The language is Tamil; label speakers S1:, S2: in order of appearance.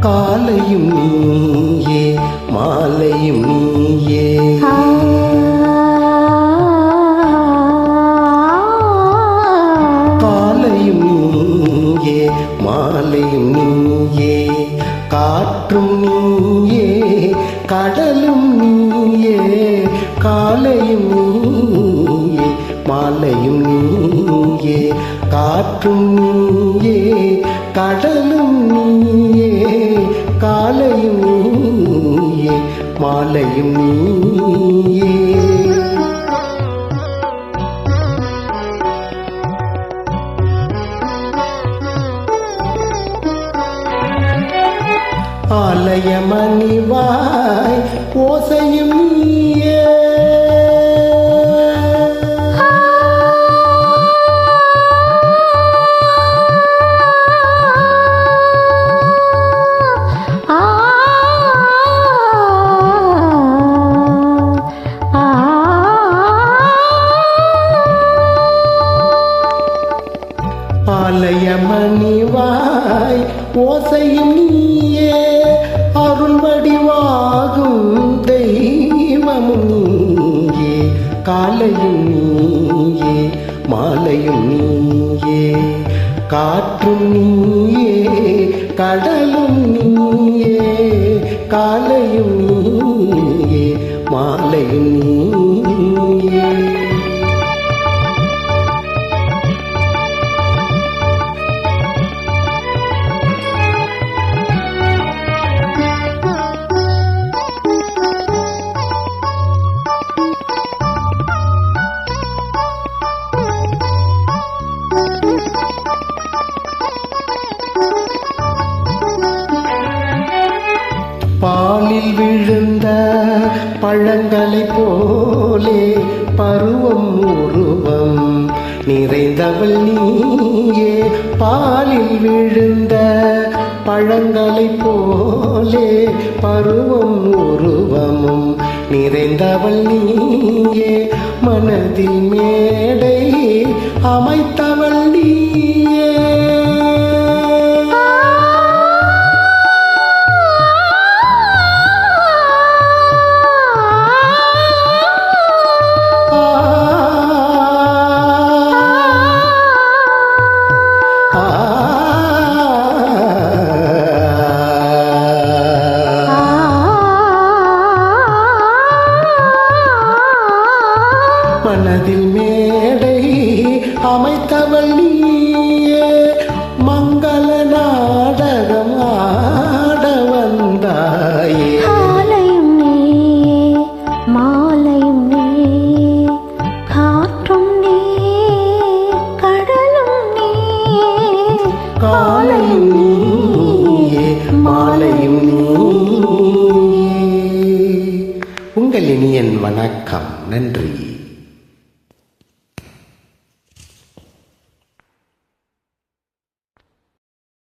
S1: காலையும் நீயே மாலையும் நீயே. காலையும் நீயே மாலையும் நீயே. காற்றும் நீயே கடலும் நீயே. காலையும் நீயே மாலையும் நீயே. காற்றும் நீயே மாலையும் நீயே. ஆலயமணிவாய் ஓசையும் நீ ஆலயமணிவாய் ஓசையும் நீயே அருள் வடிவாகும் தெய்வமும் நீயே காலையும் நீயே மாலையும் நீயே காற்றும் நீயே கடலும் நீயே காலையும் விழுந்த பழங்களை போலே பருவம் உருவம். நிறைந்தவள் நீயே பாலில் விழுந்த பழங்களை போலே பருவம் உருவமும் நிறைந்தவள் நீயே மனதில் மேடை அமைத்தவள் நீயே மனதில் மேடை அமைத்தவள் நீயே மங்கள நாடகம் ஆட வந்தாயே.
S2: காலையும் நீயே மாலையும் நீயே காற்றும் நீயே கடலும் நீயே.
S1: காலையும் நீயே மாலையும் நீயே. உங்கள் இனியன் வணக்கம். நன்றி.